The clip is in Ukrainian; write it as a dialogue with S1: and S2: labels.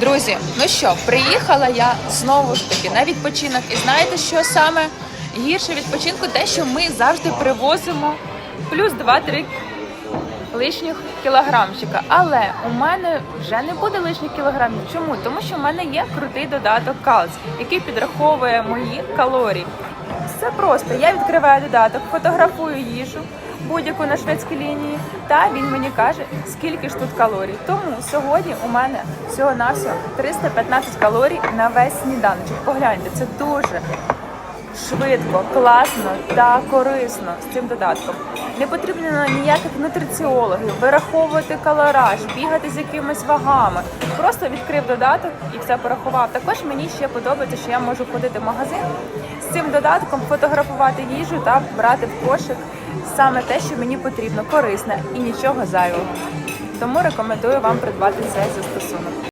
S1: Друзі, ну що, приїхала я знову ж таки на відпочинок. І знаєте, що саме гірше відпочинку? Те, що ми завжди привозимо плюс 2-3 лишніх кілограмчика. Але у мене вже не буде лишніх кілограмів. Чому? Тому що в мене є крутий додаток Калц, який підраховує мої калорії. Все просто. Я відкриваю додаток, фотографую їжу будь-яку на шведській лінії, та він мені каже, скільки ж тут калорій. Тому сьогодні у мене всього навсього 315 калорій на весь сніданочок. Погляньте, це дуже швидко, класно та корисно з цим додатком. Не потрібно ніяких нутриціологів, вираховувати калораж, бігати з якимись вагами. Просто відкрив додаток і все порахував. Також мені ще подобається, що я можу ходити в магазин з цим додатком, фотографувати їжу та брати в кошик саме те, що мені потрібно, корисне і нічого зайвого. Тому рекомендую вам придбати цей застосунок.